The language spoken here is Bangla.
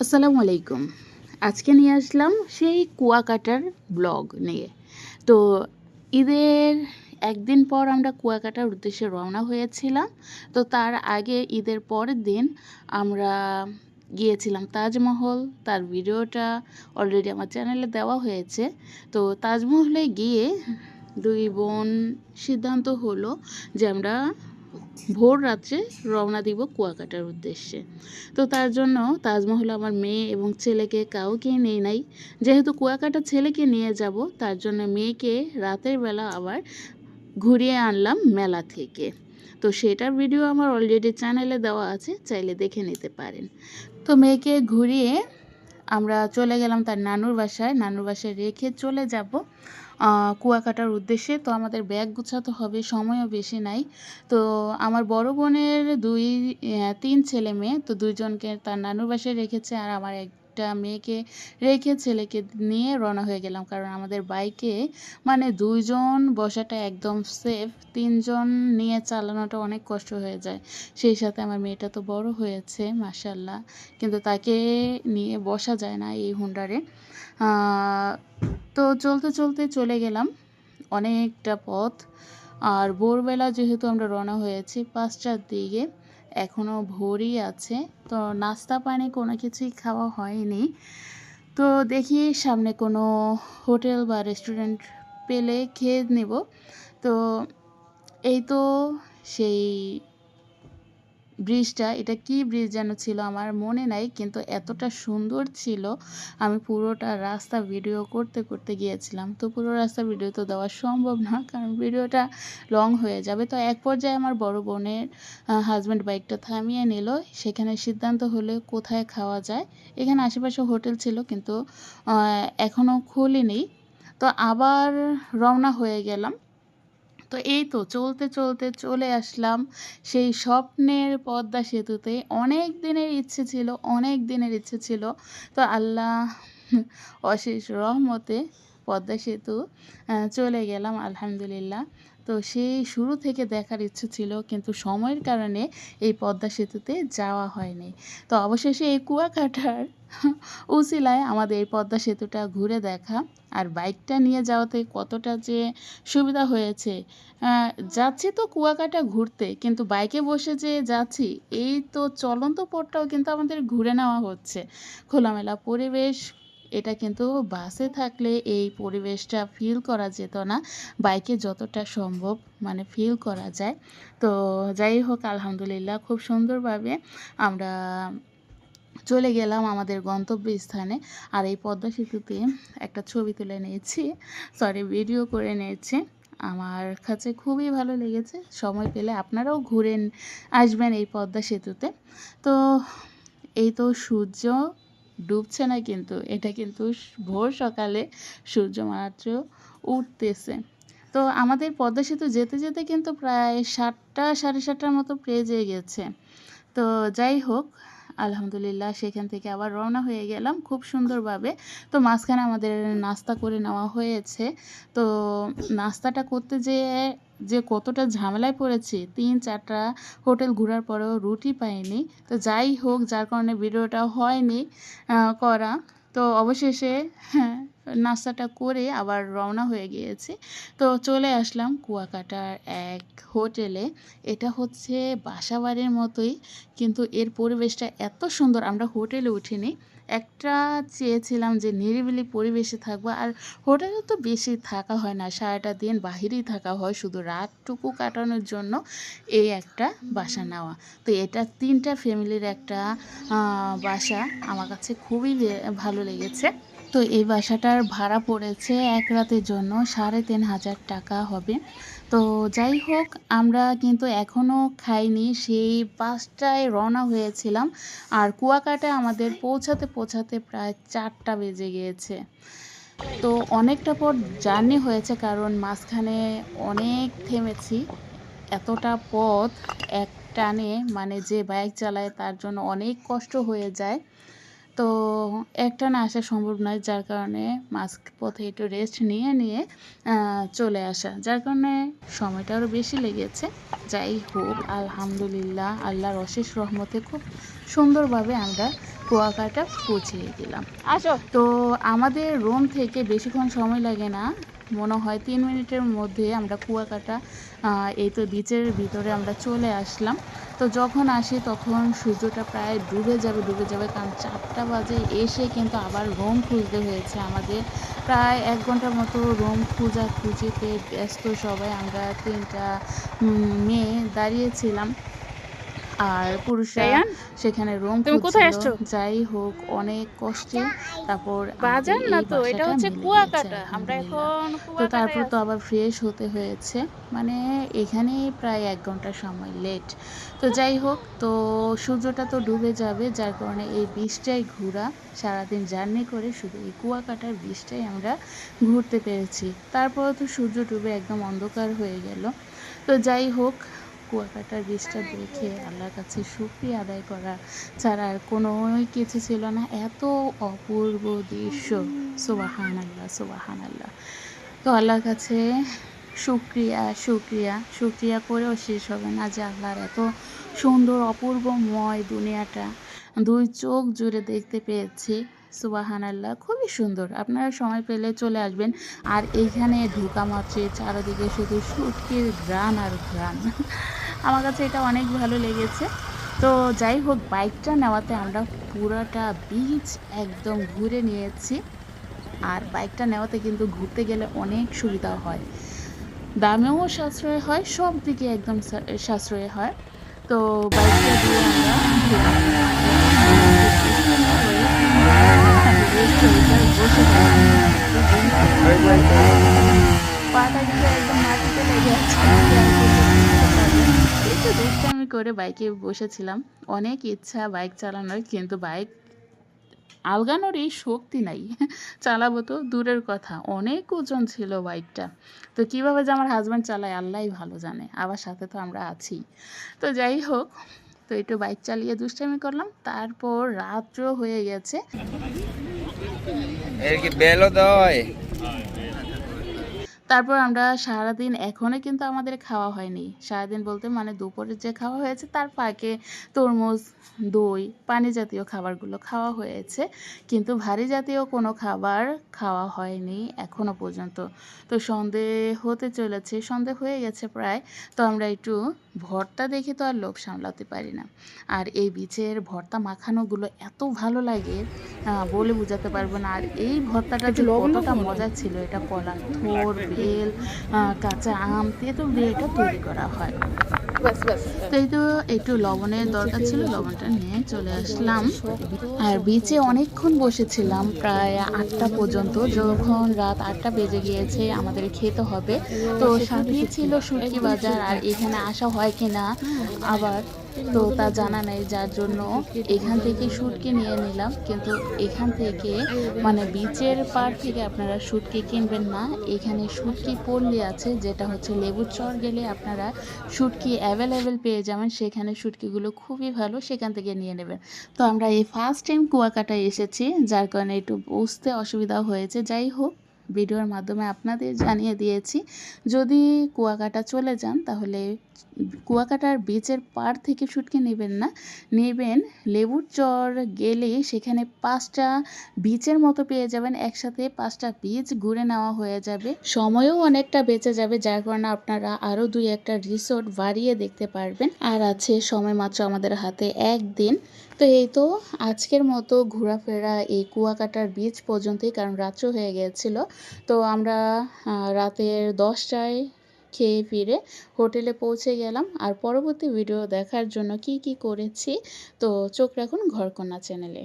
আসসালামু আলাইকুম। আজকে নিয়ে আসলাম সেই কুয়াকাটার ব্লগ নিয়ে। তো ঈদের একদিন পর আমরা কুয়াকাটার উদ্দেশ্যে রওনা হয়েছিলাম। তো তার আগে ঈদের পরের দিন আমরা গিয়েছিলাম তাজমহল। তার ভিডিওটা অলরেডি আমার চ্যানেলে দেওয়া হয়েছে। তো তাজমহলে গিয়ে দুই বোন সিদ্ধান্ত হলো যে আমরা ভোর রাত্রে রওনা দিব কুয়াকাটার উদ্দেশ্যে। তো তার জন্য তাজমহল আমার মেয়ে এবং ছেলেকে কাউকে নেই নাই। যেহেতু কুয়াকাটা ছেলেকে নিয়ে যাব, তার জন্য মেয়েকে রাতের বেলা আবার ঘুরিয়ে আনলাম মেলা থেকে। তো সেটার ভিডিও আমার অলরেডি চ্যানেলে দেওয়া আছে, চাইলে দেখে নিতে পারেন। তো মেয়েকে ঘুরিয়ে আমরা চলে গেলাম তার নানুর বাসায়। নানুর বাসায় রেখে চলে যাব। কুয়াকাটার উদ্দেশ্যে। তো আমাদের ব্যাগ গুছাতে হবে, সময়ও বেশি নাই। তো আমার বড় বোনের দুই তিন ছেলে মেয়ে, তো দুইজনকে তার নানুর বাসায় রেখেছে আর আমার একটা মেয়েকে রেখে ছেলেকে নিয়ে রওনা হয়ে গেলাম। কারণ আমাদের বাইকে মানে দুইজন বসাটা একদম সেফ তিনজন নিয়ে চালানোটা অনেক কষ্ট হয়ে যায়। সেই সাথে আমার মেয়েটা তো বড় হয়েছে মাসাল্লাহ কিন্তু তাকে নিয়ে বসা যায় না এই হুন্ডারে। তো চলতে চলতে চলে গেলাম অনেকটা পথ। আর ভোরবেলা যেহেতু আমরা রওনা হয়েছি, পাঁচটার দিকে এখনও ভোরই আছে। তো নাস্তা পানি কোনো কিছুই খাওয়া হয়নি। তো দেখি সামনে কোনো হোটেল বা রেস্টুরেন্ট পেলে খেয়ে নেব। তো এই তো সেই ব্রিজটা, এটা কি ব্রিজ যেন ছিল আমার মনে নাই, কিন্তু এতটা সুন্দর ছিল। আমি পুরোটা রাস্তা ভিডিও করতে করতে গিয়েছিলাম। তো পুরো রাস্তা ভিডিও তো দেওয়া সম্ভব না, কারণ ভিডিওটা লং হয়ে যাবে। তো এক পর্যায়ে আমার বড় বোনের হাজব্যান্ড বাইকটা থামিয়ে নিল। সেখানে সিদ্ধান্ত হলে কোথায় খাওয়া যায়। এখানে আশেপাশে হোটেল ছিল, কিন্তু এখনও খুলিনি। তো আবার রওনা হয়ে গেলাম। তো এই তো চলতে চলতে চলে আসলাম সেই স্বপ্নের পদ্মা সেতুতে। অনেক দিনের ইচ্ছে ছিল, অনেক দিনের ইচ্ছে ছিল। তো আল্লাহ অশেষ রহমতে পদ্মা সেতু চলে গেলাম, আলহামদুলিল্লাহ। তো সেই শুরু থেকে দেখার ইচ্ছে ছিল, কিন্তু সময়ের কারণে এই পদ্মা সেতুতে যাওয়া হয়নি। তো অবশেষে এই কুয়াকাটার উসিলায় আমাদের এই পদ্মা সেতুটা ঘুরে দেখা আর বাইকটা নিয়ে যাওয়াতে কতটা যে সুবিধা হয়েছে। যাচ্ছি তো কুয়াকাটা ঘুরতে, কিন্তু বাইকে বসে যে যাচ্ছি, এই তো চলন্ত পথটাও কিন্তু আমাদের ঘুরে নেওয়া হচ্ছে। খোলামেলা পরিবেশ এটা কিন্তু বাসে থাকলে এই পরিবেশটা ফিল করা যেত না। বাইকে যতটা সম্ভব মানে ফিল করা যায়। তো যাই হোক, আলহামদুলিল্লাহ খুব সুন্দরভাবে আমরা চলে গেলাম আমাদের গন্তব্যস্থানে। আর এই পদ্মা সেতুতে একটা ছবি তুলে নিয়েছি সরি ভিডিও করে নিয়েছি। আমার কাছে খুবই ভালো লেগেছে। সময় পেলে আপনারাও ঘুরে আসবেন এই পদ্মা সেতুতে। তো এই তো সূর্য ডুবছে না কিন্তু, এটা কিন্তু ভোর সকালে সূর্য মাত্র উঠতেছে। তো আমাদের পদ্মা সেতু যেতে যেতে কিন্তু প্রায় সাতটা, সাড়ে সাতটার মতো পেজে গেছে। তো যাই হোক, আলহামদুলিল্লাহ সেখান থেকে আবার রওনা হয়ে গেলাম খুব সুন্দরভাবে। তো মাঝখানে আমাদের নাস্তা করে নেওয়া হয়েছে। তো নাস্তাটা করতে যেয়ে যে কতটা ঝামেলায় পড়েছি, তিন চারটা হোটেল ঘোরার পরেও রুটি পাইনি। তো যাই হোক, যার কারণে ভিডিওটা হয়নি করা। তো অবশেষে হ্যাঁ নাস্তাটা করে আবার রওনা হয়ে গিয়েছি। তো চলে আসলাম কুয়াকাটার এক হোটেলে। এটা হচ্ছে বাসাবাড়ির মতোই, কিন্তু এর পরিবেশটা এত সুন্দর, আমরা হোটেলে উঠিনি। একটা চেয়েছিলাম যে নিরিবিলি পরিবেশে থাকব আর হোটেলে তো বেশি থাকা হয় না, সারাটা দিন বাহিরেই থাকা হয়, শুধু রাতটুকু কাটানোর জন্য এই একটা বাসা নেওয়া। তো এটা তিনটা ফ্যামিলির একটা বাসা আমার কাছে খুবই ভালো লেগেছে। তো এই বাসাটার ভাড়া পড়েছে এক রাতের জন্য, সাড়ে তিন হাজার টাকা হবে। তো যাই হোক, আমরা কিন্তু এখনও খাইনি, সেই পাঁচটায় রওনা হয়েছিলাম। আর কুয়াকাটায় আমাদের পৌঁছাতে পৌঁছাতে প্রায় চারটা বেজে গিয়েছে। তো অনেকটা পর জার্নি হয়েছে, কারণ মাঝখানে অনেক থেমেছি। এতটা পথ এক টানে মানে যে বাইক চালায় তার জন্য অনেক কষ্ট হয়ে যায়। তো একটা না আসা সম্ভব নয় যার কারণে মাস্ক পথে একটু রেস্ট নিয়ে নিয়ে চলে আসা। যার কারণে সময়টা আরও বেশি লেগেছে। যাই হোক আলহামদুলিল্লাহ আল্লাহর অশেষ রহমতে খুব সুন্দরভাবে আমরা কুয়াকাটা পৌঁছিয়ে দিলাম আসো। তো আমাদের রোম থেকে বেশিক্ষণ সময় লাগে না। মনে হয় তিন মিনিটের মধ্যে আমরা কুয়াকাটা এই তো বিচের ভিতরে আমরা চলে আসলাম। তো যখন আসি তখন সূর্যটা প্রায় ডুবে যাবে ডুবে যাবে। কারণ চারটা বাজে এসে কিন্তু আবার রুম খুঁজতে হয়েছে আমাদের। প্রায় এক ঘণ্টার মতো রুম খোঁজা খুঁজিতে ব্যস্ত সবাই। আমরা তিনটা মেয়ে দাঁড়িয়েছিলাম আর পুরুষরা সেখানে রুম তুমি কোথায় আসছো? যাই হোক অনেক কষ্টে। তারপর বাজার না তো? এটা হচ্ছে কুয়াকাটা। আমরা আলহামদুলিল্লাহ। এখন তো তারপর তো আবার ফ্রেশ হতে হয়েছে। মানে এখানে প্রায় এক ঘণ্টা সময় লেট তো যাই হোক তো সূর্যটা তো ডুবে যাবে যার কারণে এই বীজটাই ঘোরা। সারাদিন জার্নি করে শুধু এই কুয়াকাটার বীজটাই আমরা ঘুরতে পেরেছি। তারপর তো সূর্য ডুবে একদম অন্ধকার হয়ে গেল। তো যাই হোক কুয়াকাটার বীজটা দেখে আল্লাহর কাছে শুক্রিয়া আদায় করা ছাড়া আর কোনোই কিছু ছিল না। এত অপূর্ব দৃশ্য। সুবাহান আল্লাহ সুবাহান আল্লাহ তো আল্লাহর কাছে শুক্রিয়া শুক্রিয়া শুক্রিয়া করেও শেষ হবে না যে আল্লাহর এত সুন্দর, অপূর্বময় দুনিয়াটা দুই চোখ জুড়ে দেখতে পেয়েছি। সুবাহান আল্লাহ খুবই সুন্দর। আপনারা সময় পেলে চলে আসবেন। আর এইখানে ঢোকা মাত্রে চারিদিকে শুধু সুটকির গ্রান আর গ্রান আমার কাছে এটা অনেক ভালো লেগেছে। তো যাই হোক, বাইকটা নেওয়াতে আমরা পুরোটা বিচ একদম ঘুরে নিয়েছি। আর বাইকটা নেওয়াতে কিন্তু ঘুরতে গেলে অনেক সুবিধা হয়। দামেও সাশ্রয় হয়, সব দিকে একদম সাশ্রয় হয়। তো বাইকটা দিয়ে আমরা দুষ্টামি করে বাইকে বসেছিলাম অনেক ইচ্ছা বাইক চালানোর কিন্তু বাইক আলগানোর এই শক্তি নাই চালাবো তো দূরের কথা অনেক ওজন ছিল বাইকটা তো কীভাবে যে আমার হাজব্যান্ড চালায় আল্লাহই ভালো জানে আবার সাথে তো আমরা আছি তো যাই হোক তো একটু বাইক চালিয়ে দুষ্টামি করলাম তারপর রাত্র হয়ে গেছে। এর কি বেলও দেওয়া তারপর আমরা সারাদিন এখনও কিন্তু আমাদের খাওয়া হয়নি। সারাদিন বলতে মানে দুপুরে যে খাওয়া হয়েছে তার ফাঁকে তরমুজ দই পানি জাতীয় খাবারগুলো খাওয়া হয়েছে। কিন্তু ভারী জাতীয় কোনো খাবার খাওয়া হয়নি এখনও পর্যন্ত। তো সন্ধে হতে চলেছে সন্ধে হয়ে গেছে প্রায়। তো আমরা একটু ভর্তা দেখে তো আর লোভ সামলাতে পারি না। আর এই বীচের ভর্তা মাখানোগুলো এত ভালো লাগে বলে বোঝাতে পারব না। আর এই ভর্তাটা যে কতটা মজা ছিল এটা কলা থোর বেল কাঁচা আম দিয়ে দিয়ে এটা তৈরি করা হয়। তো তো একটু লবণের দরকার ছিল, লবণটা নিয়ে চলে আসলাম। আর বিচে অনেকক্ষণ বসেছিলাম, প্রায় আটটা পর্যন্ত। যখন রাত আটটা বেজে গিয়েছে, আমাদের খেতে হবে। তো সামনে ছিল শুটকি বাজার, আর এখানে আসা হয় কিনা, আবার তো তা জানা নেই, যার জন্য এখান থেকে শুটকি নিয়ে নিলাম। কিন্তু এখান থেকে মানে বিচের পার থেকে আপনারা শুটকি কিনবেন না। এখানে শুটকি পল্লী আছে, যেটা হচ্ছে লেবুর চর গেলে আপনারা শুটকি অ্যাভেলেবেল পেয়ে যাবেন। সেখানে শুটকিগুলো খুবই ভালো, সেখান থেকে নিয়ে নেবেন। তো আমরা এই ফার্স্ট টাইম কুয়াকাটায় এসেছি, যার কারণে একটু বুঝতে অসুবিধা হয়েছে। যাই হোক, ভিডিওর মাধ্যমে আপনাদের জানিয়ে দিয়েছি। যদি কুয়াকাটা চলে যান, তাহলে কুয়াকাটার বিচের পার থেকে শুটকি নেবেন না। নেবেন লেবুর চর গেলে সেখানে পাঁচটা বিচের মতো পেয়ে যাবেন। একসাথে পাঁচটা বিচ ঘুরে নেওয়া হয়ে যাবে। সময়ও অনেকটা বেঁচে যাবে, যার কারণে আপনারা আরও দুই একটা রিসোর্ট বাড়িয়ে দেখতে পারবেন। আর আছে সময় মাত্র আমাদের হাতে একদিন। তো এই তো আজকের মতো ঘোরাফেরা এই কুয়াকাটার বিচ পর্যন্তই, কারণ রাত্র হয়ে গিয়েছিল তো আমরা রাতের দশটায় খেয়ে ফিরে হোটেলে পৌঁছে গেলাম। আর পরবর্তী ভিডিও দেখার জন্য কি কি করেছি, তো চোখ রাখুন ঘরকন্যা চ্যানেলে